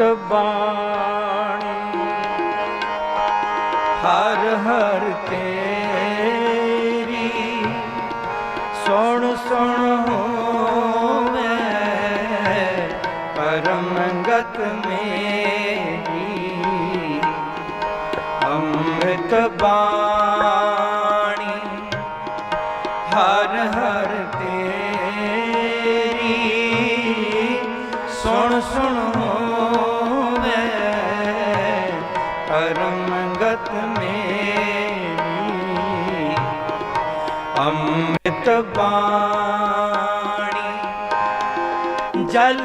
ਅੰਮ੍ਰਿਤ ਬਾਣੀ। ਹਰ ਹਰ ਤੇ ਜਲ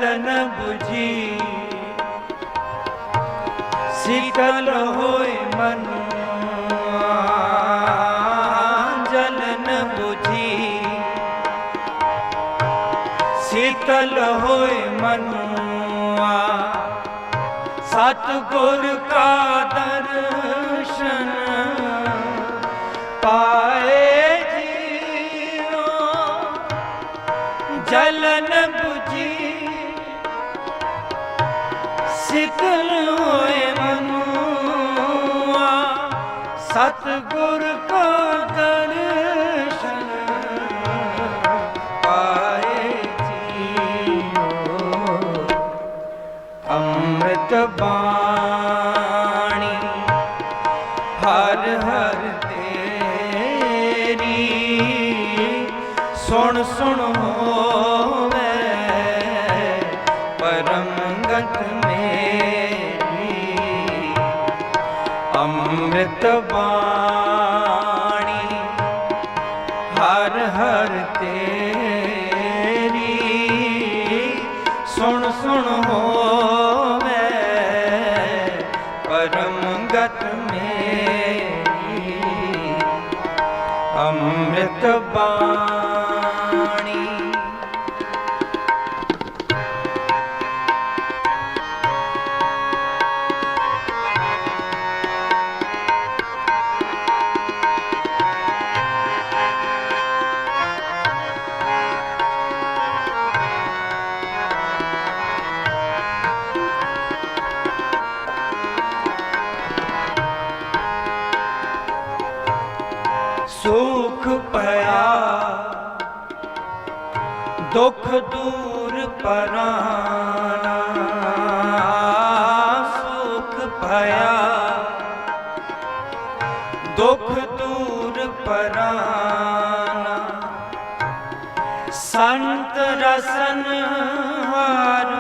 부ਜੀ ਸਿਕਲ ਹੋਏ ਮਨ ਜਲਨ ਨ 부ਜੀ ਸੀਤਲ ਹੋਏ ਮਨੁਆ ਸਤ ਗੁਰ ਕਾ ਸਿਕਲ ਹੋਏ ਮਨੁਆ। ਸਤ ਗੁਰ ਕਾ ਦਰਸ਼ਨ ਪਾਏ ਜੀਓ। ਅੰਮ੍ਰਿਤ ਬਾਣੀ ਹਰ ਹਰ ਤੇਰੀ। ਸੁਣ ਸੁਣ ਹੋਵੇ ਪਰਮ ਗਤ ਮੇਰੀ ਅੰਮ੍ਰਿਤ ਬਾਣੀ ਹਰ ਹਰ ਤੇਰੀ। ਸੁਣ ਸੁਣ ਹੋਵੇ ਪਰਮ ਗਤ ਮੇਰੀ। ਅੰਮ੍ਰਿਤ ਬਾਣੀ ਦੁੱਖ ਦੂਰ ਪਰਾਨਾ ਸੁਖ ਪਿਆ ਦੁੱਖ ਦੂਰ ਪਰਾਨਾ ਸੰਤ ਰਸਨ ਹਰ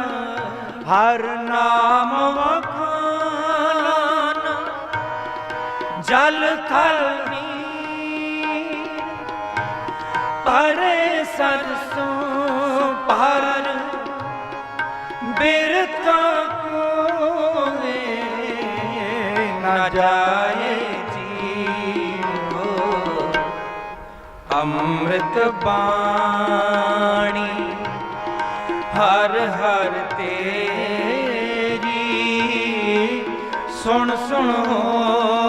ਹਰ ਨਾਮ ਵਖਾਨਾ ਜਲ ਥਲ ਪਰੇ ਸਰਸੋਂ ਪਰ ਬਿਰਤਾ ਕੋਏ ਨਾ ਜਾਏ ਜੀਵੋ। ਅੰਮ੍ਰਿਤ ਬਾਣੀ ਹਰ ਹਰ ਤੇਰੀ ਸੁਣ ਸੁਣ। ਹੋਵੇ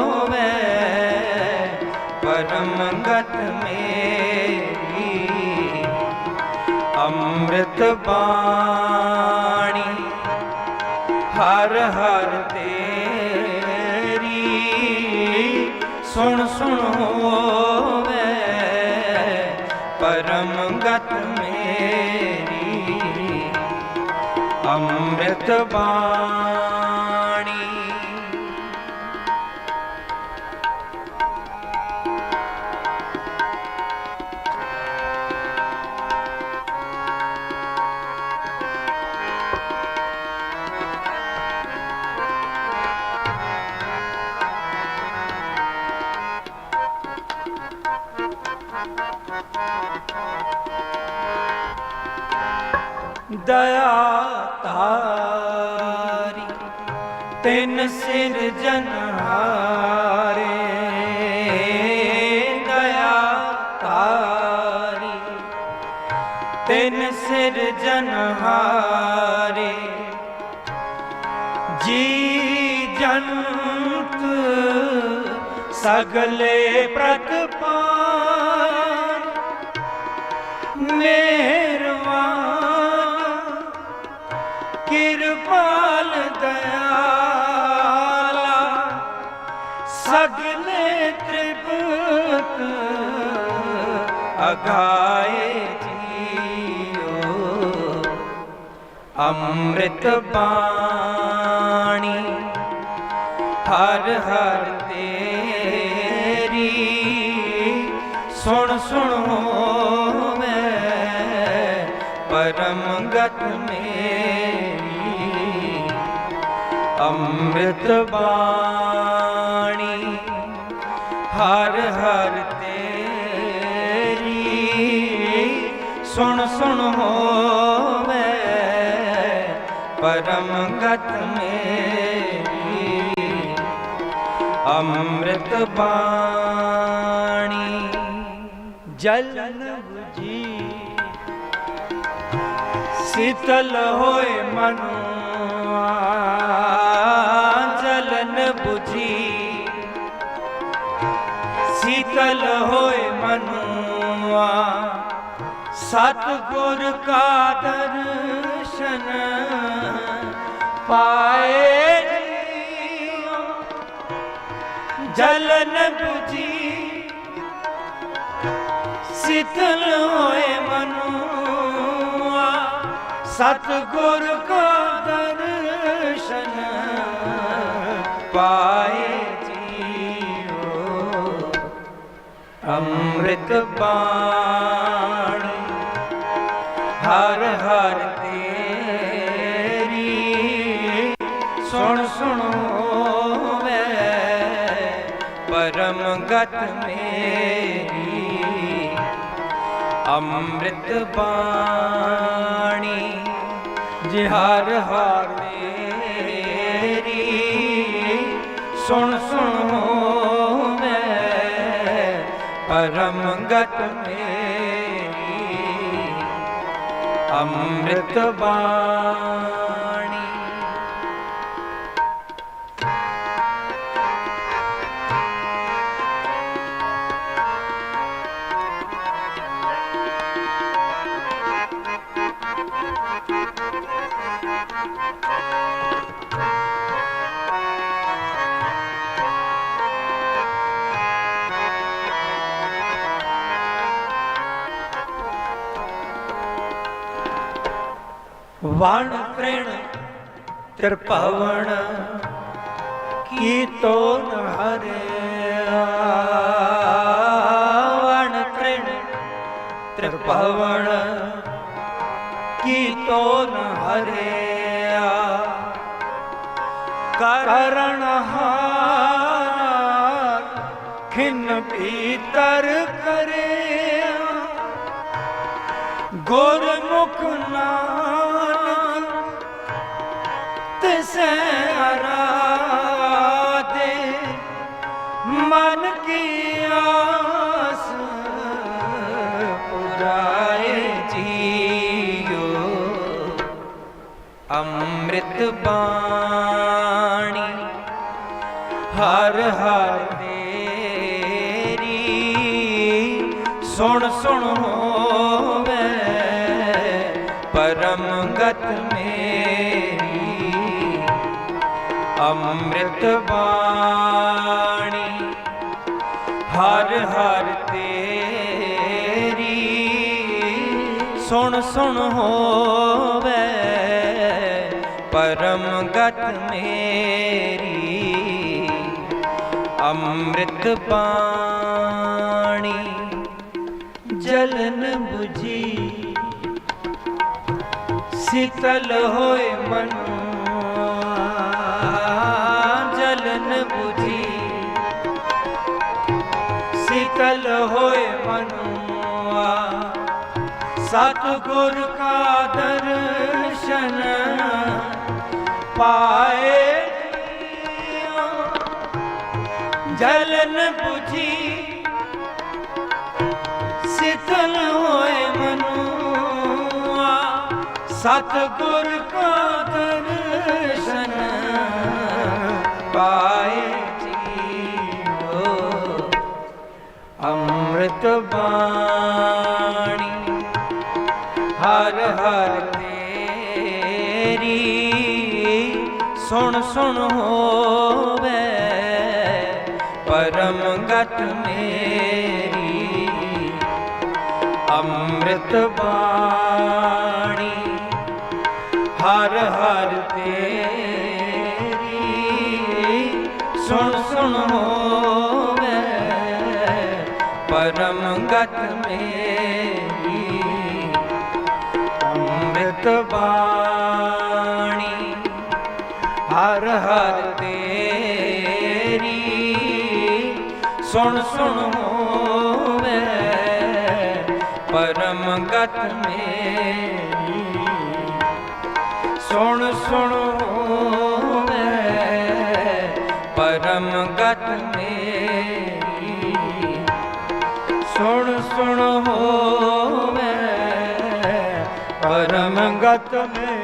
ਅੰਮ੍ਰਿਤ ਬਾਣੀ ਹਰ ਹਰ ਤੇਰੀ। ਸੁਣ ਸੁਣ ਹੋਵੇ ਪਰਮ ਗਤ ਮੇਰੀ। ਅੰਮ੍ਰਿਤ ਬਾਣੀ। ਦਇਆ ਤਾਰੀ ਤਿੰਨ ਸਿਰ ਜਨਹਾਰੇ ਦਇਆ ਤਾਰੀ ਤਿੰਨ ਸਿਰ ਜਨਹਾਰੇ ਜੀ ਜੰਤ ਸਗਲੇ ਪ੍ਰਤਪਾਨ ਮੇ ਅਗਾਏ ਜੀਓ ਅੰਮ੍ਰਿਤ ਬਾਣੀ ਹਰ ਹਰ ਤੇਰੀ ਸੁਣ ਸੁਣ ਹੋਵੇ ਪਰਮ ਗਤ ਮੇਰੀ ਅੰਮ੍ਰਿਤ ਬਾਣੀ ਹਰ ਹਰ ਤੇ ਸੁਣ ਸੁਣ ਹੋਵੇ, ਪਰਮ ਗਤ ਮੇਰੀ, ਅੰਮ੍ਰਿਤ ਬਾਣੀ ਜਲਨ 부ਜੀ ਸ਼ੀਤਲ ਹੋਏ ਮਨੁਆ ਜਲਨ 부ਜੀ ਸ਼ੀਤਲ ਹੋਏ ਮਨੁਆ ਸਤਗੁਰ ਕਾ ਦਰਸ਼ਨ ਪਾਏ ਜਲਨ 부ਜੀ ਸਿਤਲ ਹੋਏ ਮਨੁਆ। ਸਤ ਕਾ ਦਰਸ਼ਨ ਪਾਏ ਜੀਓ। ਅੰਮ੍ਰਿਤ ਬਾਣੀ ਪਰਮ ਗਤ ਮੇਰੀ। ਅੰਮ੍ਰਿਤ ਬਾਣੀ ਜੇ ਹਰ ਹਰ ਤੇਰੀ ਸੁਣ ਸੁਣੋਵੇ ਪਰਮ ਗਤ ਮੇਰੀ। ਅੰਮ੍ਰਿਤ ਬਾਣੀ ਵਣ ਤ੍ਰਿਣ ਤ੍ਰਿਭਵਨ ਕੀ ਤੋ ਨ ਹਰਿਆ। ਵਣ ਤ੍ਰਿਣ ਤ੍ਰਿਭਵਨ ਕੀ ਤੋ ਨ ਹਰਿਆ। ਕਰਨ ਹਾਰ ਖਿਨ ਭੀਤਰ ਕਰਿਆ। ਗੁਰਮੁਖ ਨਾਨਕ ਤਿਸੈ ਅਰਾਧੇ ਮਨ ਕੀ ਆਸ ਪੁਰਾਏ ਜੀਓ। ਅੰਮ੍ਰਿਤ ਬਾਣੀ ਹਰ ਹਰ ਤੇਰੀ। ਸੁਣ ਸੁਣ ਹੋਵੇ ਪਰਮ ਗਤ ਮੇਰੀ। ਅੰਮ੍ਰਿਤ ਬਾਣੀ ਹਰ ਹਰ ਤੇਰੀ ਸੁਣ ਸੁਣ ਹੋਵੇ, ਪਰਮ ਗਤ ਮੇਰੀ ਅੰਮ੍ਰਿਤ ਬਾਣੀ ਜਲਨ 부ਜੀ ਸ਼ੀਤਲ ਹੋਏ ਮਨੁਆ ਸ਼ੀਤਲ ਹੋਏ ਮਨੁਆ ਸਤਗੁਰ ਕਾ ਦਰਸ਼ਨ ਪਾਏ ਜੀਓ। ਜਲਨ 부ਜੀ ਸਿਤਲ ਹੋਏ ਮਨੁਆ ਸਤ ਗੁਰ ਕਾ ਦਰਸ਼ਨ ਪਾਏ ਸੁਣ ਸੁਣ ਹੋਵੇ। ਪਰਮ ਗਤ ਮੇਰੀ, ਅੰਮ੍ਰਿਤ ਬਾਣੀ, ਹਰ ਹਰ ਤੇਰੀ। ਸੁਣ ਸੁਣ ਹੋਵੇ। ਪਰਮ ਗਤ ਮੇਰੀ, ਅੰਮ੍ਰਿਤ ਬਾਣੀ। ਹਰ ਹਰ ਤੇਰੀ। ਸੁਣ ਸੁਣ ਹੋਵੇ ਪਰਮ ਗਤ ਮੇਰੀ। ਸੁਣ ਸੁਣ ਹੋਵੇ ਪਰਮ ਗਤ ਮੇਰੀ। ਸੁਣ ਸੁਣ ਹੋਵੇ ਪਰਮ ਗਤ ਮੇਰੀ।